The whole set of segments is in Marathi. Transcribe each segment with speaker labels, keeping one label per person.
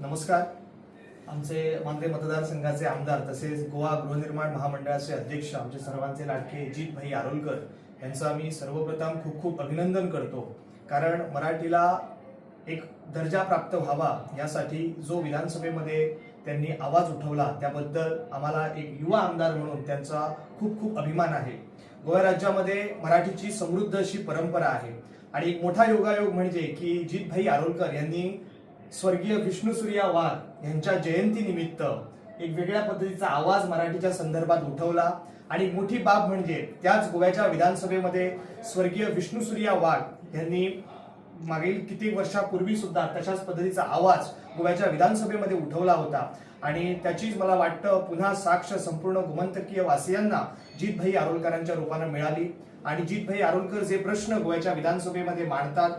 Speaker 1: नमस्कार. आमचे मांद्रे मतदारसंघाचे आमदार तसेच गोवा गृहनिर्माण महामंडळाचे अध्यक्ष आमचे सर्वांचे लाडके जित भाई आरोलकर यांचं आम्ही सर्वप्रथम खूप खूप अभिनंदन करतो. कारण मराठीला एक दर्जा प्राप्त व्हावा यासाठी जो विधानसभेमध्ये त्यांनी आवाज उठवला त्याबद्दल आम्हाला एक युवा आमदार म्हणून त्यांचा खूप खूप अभिमान आहे. गोवा राज्यामध्ये मराठीची समृद्ध अशी परंपरा आहे. आणि एक मोठा योगायोग म्हणजे की जित भाई आरोलकर यांनी स्वर्गीय विष्णुसूर्या वाघ यांच्या जयंतीनिमित्त एक वेगळ्या पद्धतीचा आवाज मराठीच्या संदर्भात उठवला. आणि मोठी बाब म्हणजे त्याच गोव्याच्या विधानसभेमध्ये स्वर्गीय विष्णुसूर्या वाघ यांनी मागील किती वर्षापूर्वी सुद्धा तशाच पद्धतीचा आवाज गोव्याच्या विधानसभेमध्ये उठवला होता. आणि त्याचीच मला वाटतं पुन्हा साक्ष संपूर्ण गोमंतकीय वासियांना जितभाई आरोलकरांच्या रूपानं मिळाली. आणि जितभाई आरोलकर जे प्रश्न गोव्याच्या विधानसभेमध्ये मांडतात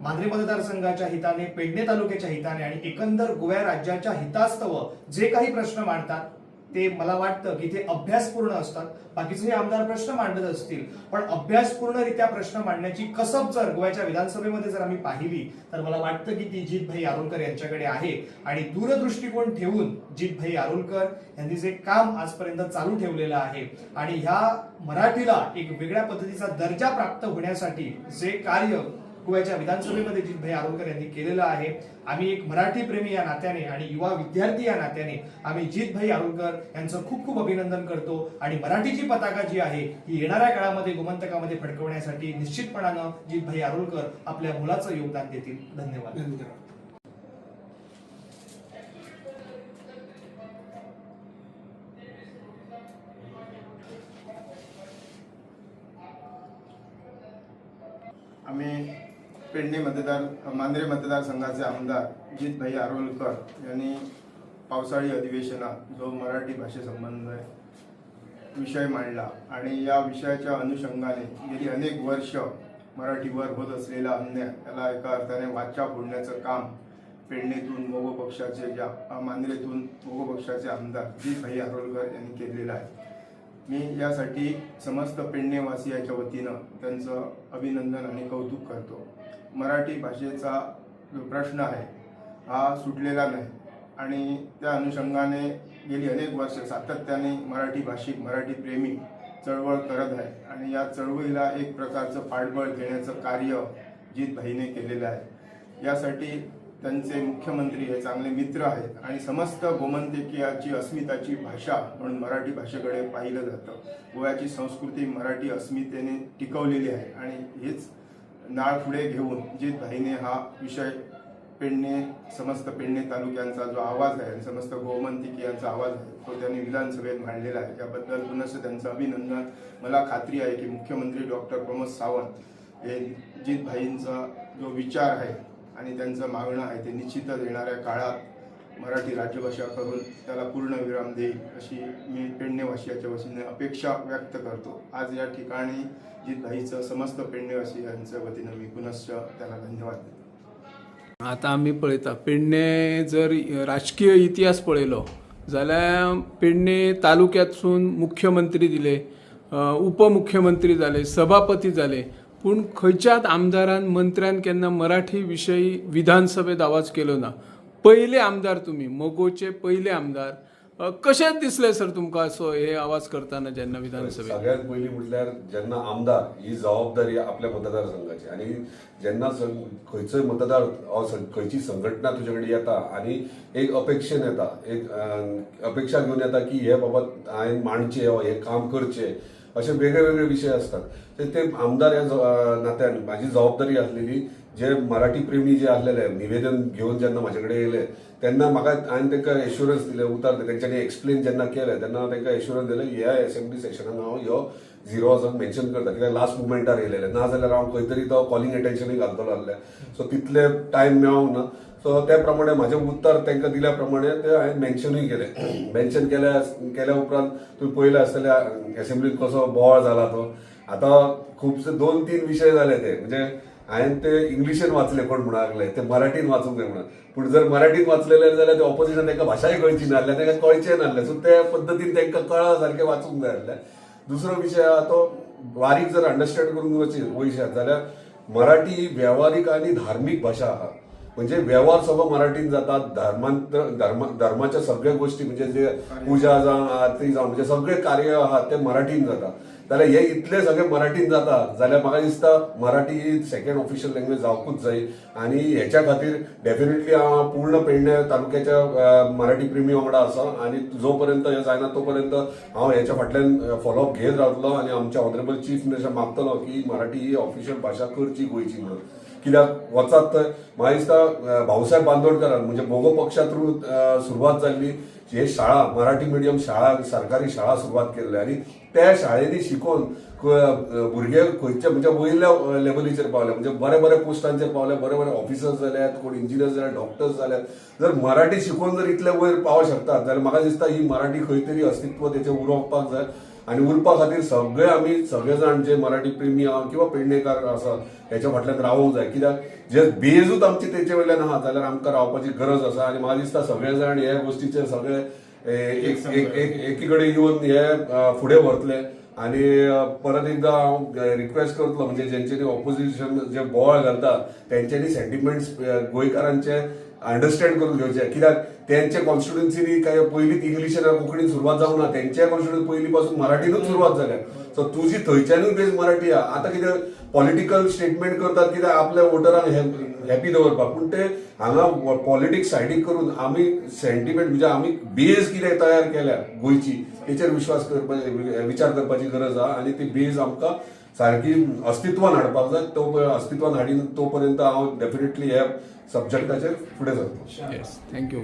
Speaker 1: मांद्रे मतदारसंघाच्या हिताने पेडणे तालुक्याच्या हिताने आणि एकंदर गोव्या राज्याच्या हितास्तव जे काही प्रश्न मांडतात ते मला वाटतं की ते अभ्यासपूर्ण असतात. बाकीचे आमदार प्रश्न मांडत असतील पण अभ्यासपूर्णरित्या प्रश्न मांडण्याची कसब जर गोव्याच्या विधानसभेमध्ये जर आम्ही पाहिली तर मला वाटतं की ती जितभाई आरोलकर यांच्याकडे आहे. आणि दूरदृष्टिकोन ठेवून जितभाई आरोलकर यांनी जे काम आजपर्यंत चालू ठेवलेलं आहे आणि ह्या मराठीला एक वेगळ्या पद्धतीचा दर्जा प्राप्त होण्यासाठी जे कार्य गोव्याच्या विधानसभेमध्ये जितभाई आरोलकर यांनी केलेलं आहे. आम्ही एक मराठी प्रेमी या नात्याने आणि युवा विद्यार्थी या नात्याने आम्ही जितभाई आरोलकर यांचं खूप खूप अभिनंदन करतो. आणि मराठीची पताका जी आहे ही येणाऱ्या काळामध्ये गोमंतकामध्ये फडकवण्यासाठी निश्चितपणानं जितभाई आरोलकर आपल्या मुलाचं योगदान देतील. धन्यवाद.
Speaker 2: आम्ही पेडणे मतदार मांद्रे मतदारसंघाचे आमदार जितभाई आरोलकर यांनी पावसाळी अधिवेशनात जो मराठी भाषेसंबंध विषय मांडला आणि या विषयाच्या अनुषंगाने गेली अनेक वर्ष मराठीवर होत असलेला अन्याय त्याला एका अर्थाने वाचा फोडण्याचं काम पेडणेतून मोगो पक्षाचे ज्या मांद्रेतून मोगो पक्षाचे आमदार जितभाई आरोलकर यांनी केलेलं आहे. मी यासाठी समस्त पेडणेवासियाच्या वतीनं त्यांचं अभिनंदन आणि कौतुक करतो. मराठी भाषेचा जो प्रश्न आहे हा सुटलेला नाही. आणि त्या अनुषंगाने गेली अनेक वर्ष सातत्याने मराठी भाषिक मराठी प्रेमी चळवळ करत आहे आणि या चळवळीला एक प्रकारचं पाठबळ देण्याचं कार्य जितभाईने केलेलं आहे. यासाठी त्यांचे मुख्यमंत्री हे चांगले मित्र आहेत. आणि समस्त गोमंतकीयाची अस्मिताची भाषा म्हणून मराठी भाषेकडे पाहिलं जातं. गोव्याची संस्कृती मराठी अस्मितेने टिकवलेली आहे. आणि हेच नाळ पुढे घेऊन जितभाईने हा विषय पेडणे समस्त पेडणे तालुक्यांचा जो आवाज आहे आणि समस्त गोमंतकीयांचा आवाज आहे तो त्यांनी विधानसभेत मांडलेला आहे. त्याबद्दल पुनश्च त्यांचं अभिनंदन. मला खात्री आहे की मुख्यमंत्री डॉक्टर प्रमोद सावंत हे जितभाईंचा जो विचार आहे आणि त्यांचं मागणं आहे ते निश्चितच येणाऱ्या काळात मराठी राज्यभाषा करून त्याला पूर्ण विराम देईल अशी मी पेडणेवासियाच्या वतीने अपेक्षा व्यक्त करतो. आज या ठिकाणी जितभाईचं समस्त पेडणेवासियांच्या वतीनं मी पुनश्च त्याला धन्यवाद देतो.
Speaker 3: आतां आमी पळयता पेडणे जर राजकीय इतिहास पळयलो जाल्यार पेडणे तालुक्यातसून मुख्यमंत्री दिले उपमुख्यमंत्री जाले सभापती जाले पूण खंयच्याच आमदारान मंत्र्यान केन्ना मराठी विशयी विधानसभेत आवाज केलो ना? पयले आमदार तुमी मगोचे पयले आमदार. कशें दिसलें सर तुमकां असो हे आवाज करताना जेन्ना विधानसभेत?
Speaker 4: सगळ्यात पहिली म्हटल्यार जेन्ना आमदार ही जबाबदारी आपल्या मतदारसंघाची आणि जेन्ना सं- खंयचोय मतदार वा खंयची संघटना तुजे कडेन येता आणि एक अपेक्षेन येता एक अपेक्षा घेऊन येता की हे बाबा हांवें मांडचे वा हे काम करचे असे वेगळे वेगळे विषय असतात. ते ते आमदार या नात्यान माझी जबाबदारी असलेली जे मराठी प्रेमी जे असलेले निवेदन घेऊन जेन्ना म्हाजे कडेन त्यांना तेन्ना म्हाका हांवें तांकां एश्युरन्स दिले उतार दिले तेंच्यांनी एक्सप्लेन जेन्ना केलें तेन्ना हांव तांकां एश्युरन्स दिलें ह्या असेंब्ली सेशनान हांव ह्यो झिरो वचोन मेन्शन करता कित्याक लास्ट मुमेंटार येयलेले ना जाल्यार हांव खंय तरी तो कॉलिंग अटेन्शनूय घालतलो आसले सो तितले टायम मेळोंक ना. सो त्या प्रमाणे म्हाजें उत्तर तांकां दिल्या प्रमाणे ते हांवें मेन्शनूय केले. मेन्शन केल्या केल्या उपरांत तुवें पयलें आसतल्या असेंब्लीत कसो बोवाळ जाला तो. आतां खुबशे दोन तीन विशय जाले ते. म्हणजे आणि ते इंग्लिशेन वाचले कोण म्हणून लागले ते मराठीन वाचूंक जाय म्हणून. पूण जर मराठीन वाचलेले जाल्यार ते ऑपोजिशन तांकां भाशाय कळची नासले तांकां कळचें नासलें सो त्या पद्दतीन तांकां कळा सारकें वाचूंक जाय आसलें दुसरो विशय आहा तो बारीक जर अंडरस्टँड करून वची वयशात जाल्यार मराठी ही वेव्हारीक आणि धार्मिक भाषा आहा म्हणजे व्यवहार सगळं मराठीत जातात. धर्मांत धर्म धर्माच्या सगळ्या गोष्टी म्हणजे जे पूजा जावं आरती जावं म्हणजे सगळे कार्य आहात ते मराठीन जातात. जाल्यार हे इतले सगळे मराठीन जाता जाल्यार म्हाका दिसता मराठी ही सेकंड ऑफिशियल लँग्वेज जावंकूच जाय आनी हेच्या खातीर डेफिनेटली हांव पूर्ण पेडण्या तालुक्याच्या मराठी प्रेमी वांगडा आसा आनी जो पर्यंत हे जायना तो पर्यंत हांव हेच्या फाटल्यान फॉलोअप घेत रावतलो आनी आमच्या ऑनरेबल चीफ मिनिस्टर मागतलो की मराठी ही ऑफिशियल भाशा करची गोंयची म्हणून. कित्याक वचात थंय म्हाका दिसता भाऊसाहेब बांदोडकरान म्हणजे भोगो पक्षा थ्रू सुरवात जाल्ली हे शाळा मराठी मिडियम शाळा सरकारी शाळा सुरवात केल्ले. आणि त्या शाळेनी शिकून भुरगे खंयच्या म्हणजे वयल्या लेवलीचेर पावले म्हणजे बरे बरे पोस्टांचेर पावले बरे बरे ऑफिसर्स जाल्यात कोण इंजिनियर्स जाल्यात डॉक्टर्स जाल्यात जर मराठी शिकून जर इतले वयर पावं शकतात जाल्यार म्हाका दिसता ही मराठी खंय तरी अस्तित्व तेचें उरोवपाक जाय आणि उरपा खातीर सगळे आमी सगळे जाण जे मराठी प्रेमी आहा किंवा पेडणेकार आसा हेच्या फाटल्यान रावूंक जाय. कित्याक जे बेजूच आमची तेचे वयल्यान आहा जाल्यार आमकां रावपाची गरज आसा आणि म्हाका दिसता सगळे जाण हे गोष्टीचे सगळे एकीकडे एक एक एकी कडेन येवन हे फुडें व्हरतले आणि परत एकदा हांव रिक्वेस्ट करतलो म्हणजे जेंच्यांनी ऑपोजिशन जे बोवाळ घालता तेंच्यांनी सेंटिमेंट्स गोंयकारांचे अंडरस्टँड करून घेवचे कित्याक तेंचे कॉन्स्टिट्युन्सीनी काय पयलींच इंग्लिश आनी कोंकणीन सुरवात जावंक ना तेंच्या कॉन्स्टिट्युन्सी पयलीं पासून मराठीनूच सुरवात जाल्या सो तुजी थंयच्यानूय बेज मराठी आहा. आतां कितें पॉलिटिकल स्टेटमेंट करतात कित्याक आपल्या वोटरांक हॅपी दवरपाक पूण ते हांगा पॉलिटिक्स सायडीक करून आमी सेंटिमेंट म्हणजे आमी बेज कितें तयार केल्या गोंयची तेचेर विश्वास करपाची विचार करपाची गरज आहा. आनी ती बेज आमकां सारकी अस्तित्वान हाडपाक जाय. तो अस्तित्वान हाडीन तो पर्यंत हांव डेफिनेटली ह्या सब्जेक्टाचेर फुडें सरतलो
Speaker 3: येस थँक्यू